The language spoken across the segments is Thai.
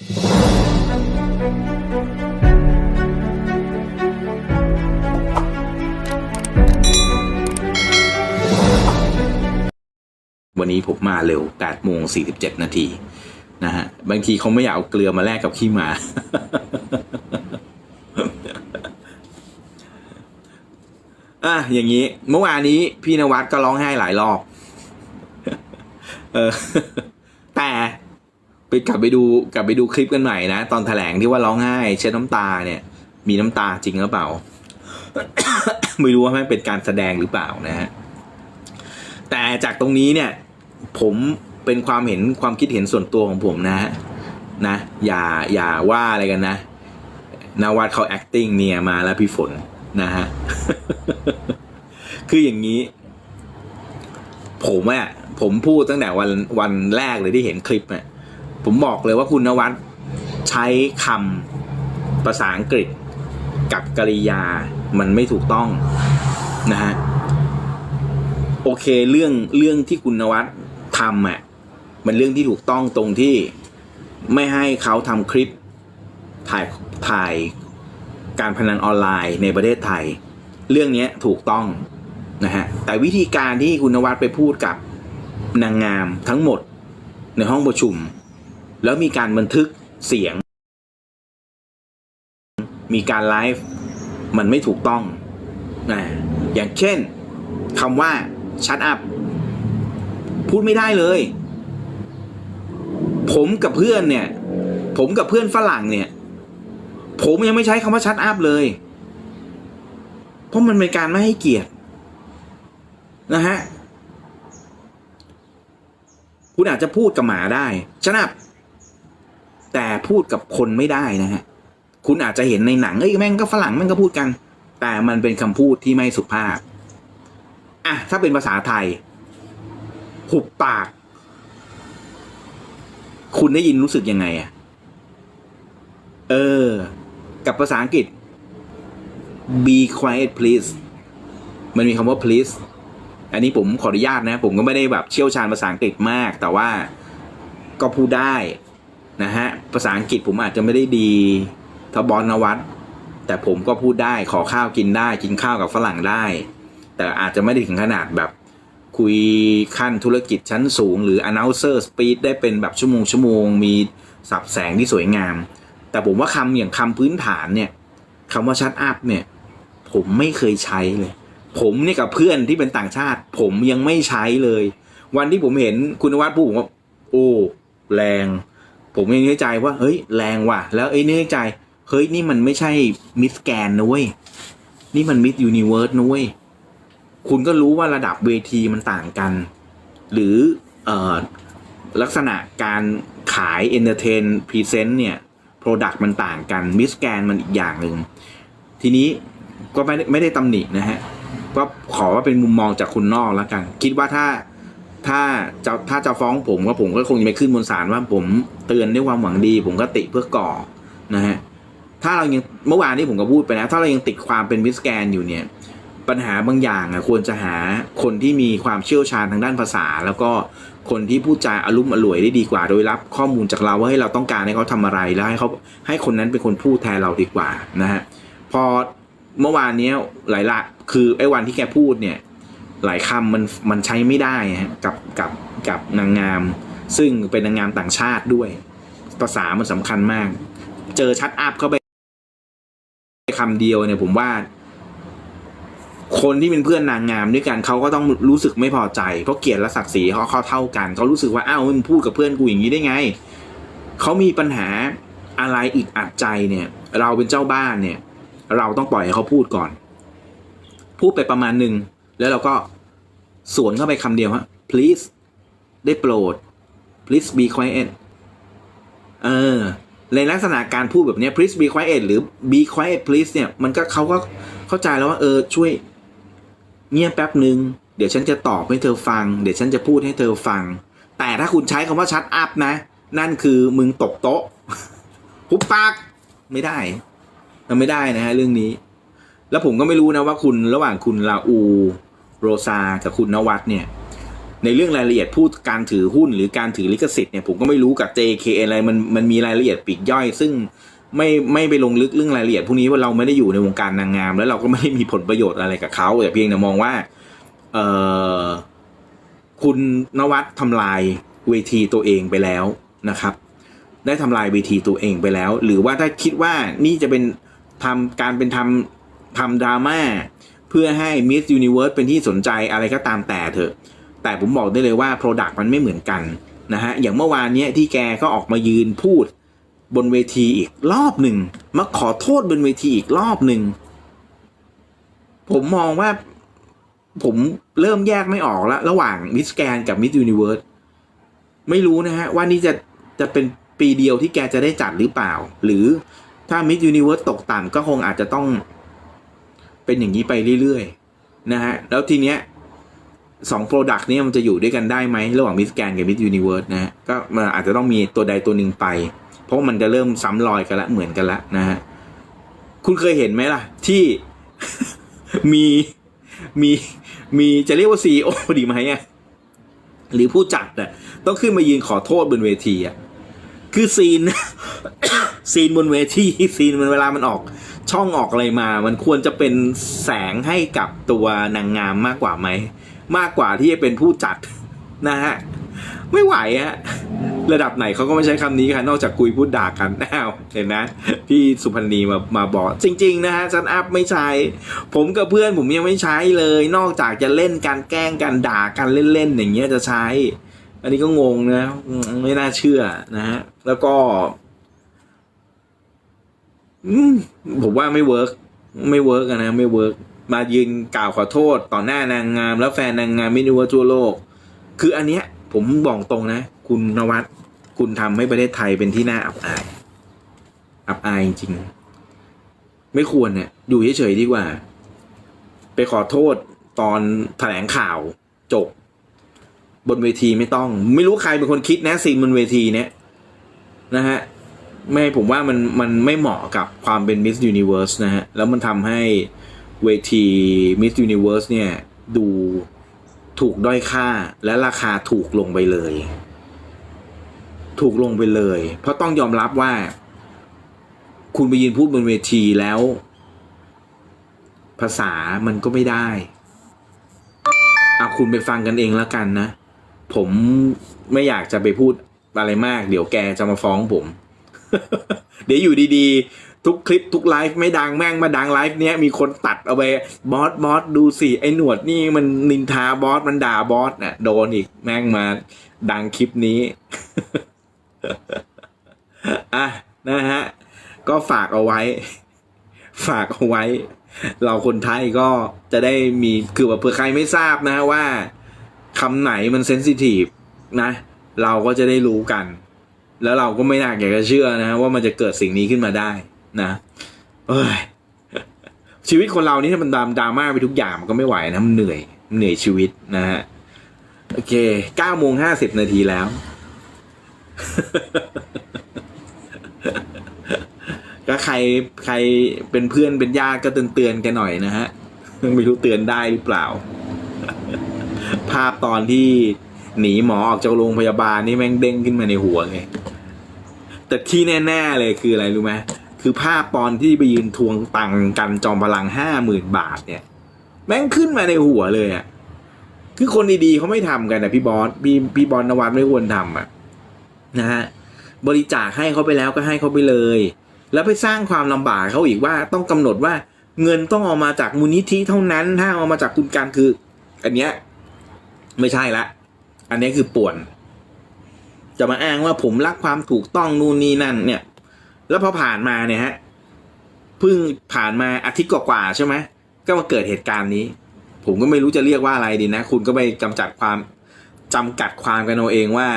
วันนี้ผมมาเร็ว8โมง47 นาทีนะฮะ บางทีเขาไม่อยากเอาเกลือมาแลกกับขี้หมา อะ อย่างนี้ เมื่อวานนี้พี่นวัดก็ร้องไห้หลายรอบ เออ ไปกลับไปดูกลับไปดูคลิปกันใหม่นะ ตอนแถลงที่ว่าร้องไห้เช็ดน้ำตาเนี่ย มีน้ำตาจริงหรือเปล่า ไม่รู้ว่ามันเป็นการแสดงหรือเปล่านะฮะแต่จากตรงนี้เนี่ย ผมเป็นความเห็นความคิดเห็นส่วนตัวของผมนะฮะนะ อย่าอย่าว่าอะไรกันนะนวัดเขา acting เนี่ยมาแล้วพี่ฝนนะฮะคืออย่างนี้ ผมอะผมพูดตั้งแต่วันวันแรกเลยที่เห็นคลิปเนี่ย ผมบอกเลยว่าคุณนวัดใช้คำภาษาอังกฤษกับกริยามันไม่ถูกต้องนะฮะโอเคเรื่องเรื่องที่คุณนวัดทำอะมันเรื่องที่ถูกต้องตรงที่ไม่ให้เขาทำคลิปถ่ายถ่ายการพนันออนไลน์ในประเทศไทย เรื่องนี้ถูกต้องนะฮะแต่วิธีการที่คุณนวัดไปพูดกับนางงามทั้งหมดในห้องประชุม แล้วมีการบันทึกเสียง มีการไลฟ์มันไม่ถูกต้องนะอย่างเช่นคำว่า shut up พูดไม่ได้เลย ผมกับเพื่อนเนี่ย ผมกับเพื่อนฝรั่งเนี่ย ผมยังไม่ใช้คำว่า shut up เลย เพราะมันเป็นการไม่ให้เกียรตินะฮะ คุณอาจจะพูดกับหมาได้ shut up แต่ พูดกับคนไม่ได้นะฮะคุณอาจจะเห็นในหนังเอ้ยแม่งก็ฝรั่งแม่งก็พูดกัน แต่มันเป็นคำพูดที่ไม่สุภาพอะถ้าเป็นภาษาไทย หุบปาก คุณได้ยินรู้สึกยังไงอะเออ กับภาษาอังกฤษ be quiet please มันมีคำว่า please อันนี้ผมขออนุญาตนะ ผมก็ไม่ได้แบบเชี่ยวชาญภาษาอังกฤษมาก แต่ว่าก็พูดได้ นะฮะภาษาอังกฤษผมอาจจะไม่ได้ดีเทาบอลนวัตแต่ผมก็พูดได้ขอข้าวกินได้ กินข้าวกับฝรั่งได้ แต่อาจจะไม่ได้ถึงขนาดแบบคุยขั้นธุรกิจชั้นสูง หรือ announcer speed ได้เป็นแบบชั่วโมงชั่วโมงมีสับแสงที่สวยงาม แต่ผมว่าคำอย่างคำพื้นฐานเนี่ยคำว่าชัดอัพเนี่ย ผมไม่เคยใช้เลย ผมเนี่ยกับเพื่อนที่เป็นต่างชาติ ผมยังไม่ใช้เลย วันที่ผมเห็นคุณวัดพูดผมว่า โอ้ แรง ผมยังนึกในใจว่าเฮ้ยแรงว่ะ แล้วไอ้นึกในใจเฮ้ยนี่มันไม่ใช่มิสแกนนะเว้ยนี่มันมิสยูนิเวิร์สนะเว้ยคุณก็รู้ว่าระดับเวทีมันต่างกัน หรือเออลักษณะการขายเอนเตอร์เทนพรีเซนต์เนี่ยโปรดักต์มันต่างกันมิสแกนมันอีกอย่างหนึ่งทีนี้ก็ไม่ได้ไม่ได้ตำหนินะฮะก็ขอว่าเป็นมุมมองจากคุณนอกแล้วกัน คิดว่าถ้า ถ้าจะถ้าจะฟ้องผมก็ผมก็คงจะไปขึ้นบนศาลว่าผมเตือนด้วยความหวังดี ผมก็ติเพื่อก่อนะฮะถ้าเรายังเมื่อวานนี้ผมก็พูดไปแล้ว ถ้าเรายังติดความเป็นมิสแกนอยู่เนี่ย ปัญหาบางอย่างอะควรจะหาคนที่มีความเชี่ยวชาญทางด้านภาษา แล้วก็คนที่พูดจาอารุ่มอร่วยได้ดีกว่า โดยรับข้อมูลจากเราว่าให้เราต้องการให้เขาทำอะไรแล้วให้เขาให้คนนั้นเป็นคนพูดแทนเราดีกว่านะฮะพอเมื่อวานนี้หลายละคือไอ้วันที่แกพูดเนี่ย หลายคำมันมันใช้ไม่ได้ฮะกับกับกับนางงาม ซึ่งเป็นนางงามต่างชาติด้วย ภาษามันสำคัญมาก เจอชัดอัพเข้าไปคำเดียวเนี่ยผมว่า คนที่เป็นเพื่อนนางงามด้วยกันเขาก็ต้องรู้สึกไม่พอใจ เพราะเกียรติและศักดิ์ศรีเขาเขาเท่ากันเขารู้สึกว่าอ้าวมึงพูดกับเพื่อนกูอย่างนี้ได้ไงเขามีปัญหาอะไรอึดอัดใจเนี่ย เราเป็นเจ้าบ้านเนี่ย เราต้องปล่อยให้เขาพูดก่อน พูดไปประมาณหนึ่ง แล้วเราก็สวนเข้าไปคำเดียวฮะ please ได้โปรด please be quiet เออในลักษณะการพูดแบบนี้ please be quiet หรือ be quiet please เนี่ย มันก็เขาก็เข้าใจแล้วว่าเออช่วยเงียบแป๊บหนึ่งเดี๋ยวฉันจะตอบให้เธอฟัง เดี๋ยวฉันจะพูดให้เธอฟัง แต่ถ้าคุณใช้คำว่าชัดอัพนะ นั่นคือมึงตกโต๊ะหุบปาก ไม่ได้มันไม่ได้นะฮะเรื่องนี้ แล้วผมก็ไม่รู้นะว่าคุณระหว่างคุณลาอู โรซากับคุณนวัดเนี่ยในเรื่องรายละเอียดพูดการถือหุ้นหรือการถือลิขสิทธิ์เนี่ยผมก็ไม่รู้กับ JK อะไรมันมันมีรายละเอียดปีกย่อย ซึ่งไม่ไม่ไปลงลึกเรื่องรายละเอียดพวกนี้ว่าเราไม่ได้อยู่ในวงการนางงาม แล้วเราก็ไม่ได้มีผลประโยชน์อะไรกับเขาแต่เพียงแต่มองว่าเออคุณนวัดทำลายเวทีตัวเองไปแล้วนะครับ ได้ทำลายเวทีตัวเองไปแล้ว หรือว่าถ้าคิดว่านี่จะเป็นทำการเป็นทำทำดราม่า เพื่อให้ Miss Universe เป็นที่สนใจอะไรก็ตามแต่เถอะ แต่ผมบอกได้เลยว่า Product มันไม่เหมือนกันนะฮะ อย่างเมื่อวานเนี้ยที่แกก็ออกมายืนพูดบนเวทีอีกรอบหนึ่งมาขอโทษบนเวทีอีกรอบหนึ่ง ผมมองว่าผมเริ่มแยกไม่ออกแล้ว ระหว่างมิสแกนกับมิส s u นิเวิร์สไม่รู้นะฮะ ว่านี่จะจะเป็นปีเดียวที่แกจะได้จัดหรือเปล่า หรือถ้ามิส s u นิเวิร์สตกต่ำก็คงอาจจะต้อง เป็นอย่างนี้ไปเรื่อยๆนะฮะแล้วทีเนี้ยสองโปรดักต์นี้มันจะอยู่ด้วยกันได้ไหมระหว่างมิสแกนกับมิส s u นิเวิร์สนะฮะก็มันอาจจะต้องมีตัวใดตัวหนึ่งไป เพราะมันจะเริ่มซ้ำรอยกันละเหมือนกันละนะฮะคุณเคยเห็นไหมล่ะ ที่มีมีมีจะเรียกว่าซีโอดีไหมอะหรือผู้จัดอะต้องขึ้นมายืนขอโทษบนเวทีอะคือซีนซีนบนเวทีซีนมันเวลามันออก ช่องออกอะไรมา มันควรจะเป็นแสงให้กับตัวนางงามมากกว่าไหม มากกว่าที่จะเป็นผู้จัดนะฮะ ไม่ไหวฮะ ระดับไหนเขาก็ไม่ใช้คำนี้ค่ะ นอกจากคุยพูดด่ากันอ้าวเห็นนะ พี่สุพันธ์นีมามาบอก จริง ๆ นะฮะซันอัพไม่ใช้ ผมกับเพื่อนผมยังไม่ใช้เลย นอกจากจะเล่นการแกล้งกันด่ากันเล่น ๆ อย่างเงี้ยจะใช้ อันนี้ก็งงนะ ไม่น่าเชื่อนะฮะ แล้วก็ ผมว่าไม่เวิร์กไม่เวิร์กนะไม่เวิร์กมายืนกล่าวขอโทษต่อหน้านางงาม แล้วแฟนนางงามมินิเวอร์ทั่วโลก คืออันเนี้ย ผมบอกตรงนะ คุณนวัดคุณทำให้ประเทศไทยเป็นที่น่าอับอาย อับอายจริงๆไม่ควรเนี่ยอยู่เฉยๆดีกว่า ไปขอโทษตอนแถลงข่าวจบบนเวทีไม่ต้อง ไม่รู้ใครเป็นคนคิดนะซีนบนเวทีเนี้ยนะฮะ ไม่ผมว่ามันมันไม่เหมาะกับความเป็น Miss Universe นะฮะ แล้วมันทำให้เวที Miss Universe เนี่ย ดูถูกด้อยค่าและราคาถูกลงไปเลย ถูกลงไปเลย เพราะต้องยอมรับว่า คุณไปยืนพูดบนเวทีแล้ว ภาษามันก็ไม่ได้เอาคุณไปฟังกันเองแล้วกันนะ ผมไม่อยากจะไปพูดอะไรมาก เดี๋ยวแกจะมาฟ้องผม เดี๋ยวอยู่ดีๆ ทุกคลิปทุกไลฟ์ไม่ดังแม่งมาดังไลฟ์เนี้ยมีคนตัดเอาไปบอสบอสดูสิไอ้หนวดนี่มันนินทาบอสมันด่าบอสน่ะโดนอีกแม่งมาดังคลิปนี้อะนะฮะ ก็ฝากเอาไว้ ฝากเอาไว้ เราคนไทยก็จะได้มีคือแบบเผื่อใครไม่ทราบนะว่าคำไหนมันเซนซิทีฟนะ เราก็จะได้รู้กัน แล้วเราก็ไม่น่าอยากจะเชื่อนะว่ามันจะเกิดสิ่งนี้ขึ้นมาได้นะเอ้ยชีวิตคนเรานี่ถ้ามันดรามดราม่าไปทุกอย่างมันก็ไม่ไหวนะมันเหนื่อยเหนื่อยชีวิตนะฮะโอเคเก้าโมงห้าสิบนาทีแล้ว ก็ใครใครเป็นเพื่อนเป็นญาติก็เตือนเตือนกันหน่อยนะฮะไม่รู้เตือนได้หรือเปล่า ภาพตอนที่หนีหมอออกจากโรงพยาบาลนี่แม่งเด้งขึ้นมาในหัวเลย แต่ที่แน่ๆเลยคืออะไรรู้ไหมคือภาพตอนที่ไปยืนทวงตังค์กันจอมพลังห้าหมื่นบาทเนี่ย แม่งขึ้นมาในหัวเลยอะ่ะคือคนดีๆเขาไม่ทำกันนะพี่บอสพี่พี่บอลนวัดไม่ควรทำอะนะฮะบริจาคให้เขาไปแล้วก็ให้เขาไปเลย แล้วไปสร้างความลำบากเขาอีกว่าต้องกำหนดว่าเงินต้องเอามาจากมูลนิธิเท่านั้นถ้าเอามาจากคุณการคือ อันเนี้ยไม่ใช่ละ อันนี้คือป่วน จะมาอ้างว่าผมรักความถูกต้องนู่นนี่นั่น เนี่ย แล้วพอผ่านมาเนี่ยฮะเพิ่งผ่านมาอาทิตย์กว่าๆใช่ไหมก็มาเกิดเหตุการณ์นี้ ผมก็ไม่รู้จะเรียกว่าอะไรดีนะ คุณก็ไปกำจัดความจำกัดความกันเอาเองว่า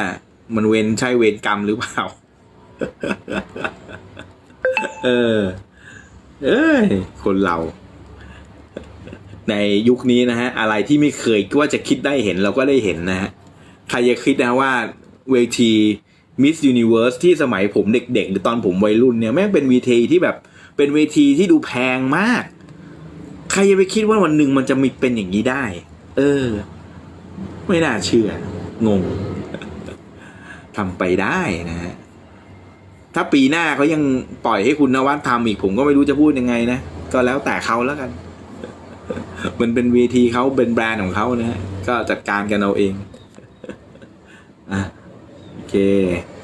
มันเวรใช่เวรกรรมหรือเปล่า เออ เอ้ยคนเรา ในยุคนี้นะฮะ อะไรที่ไม่เคยว่าจะคิดได้เห็นเราก็ได้เห็นนะฮะใครจะคิดนะว่า เวที Miss Universe ที่สมัยผมเด็ก ๆ หรือตอนผมวัยรุ่นเนี่ยแม่งเป็นเวทีที่แบบเป็นเวทีที่ดูแพงมาก ใครจะไปคิดว่าวันหนึ่งมันจะมีเป็นอย่างนี้ได้ เออ ไม่น่าเชื่อ งงทำไปได้นะฮะถ้าปีหน้าเขายังปล่อยให้คุณนวัดทำอีกผมก็ไม่รู้จะพูดยังไงนะ ก็แล้วแต่เขาแล้วกัน มันเป็นเวทีเขาเป็นแบรนด์ของเขานะฮะก็จัดการกันเอาเอง อะ โอเค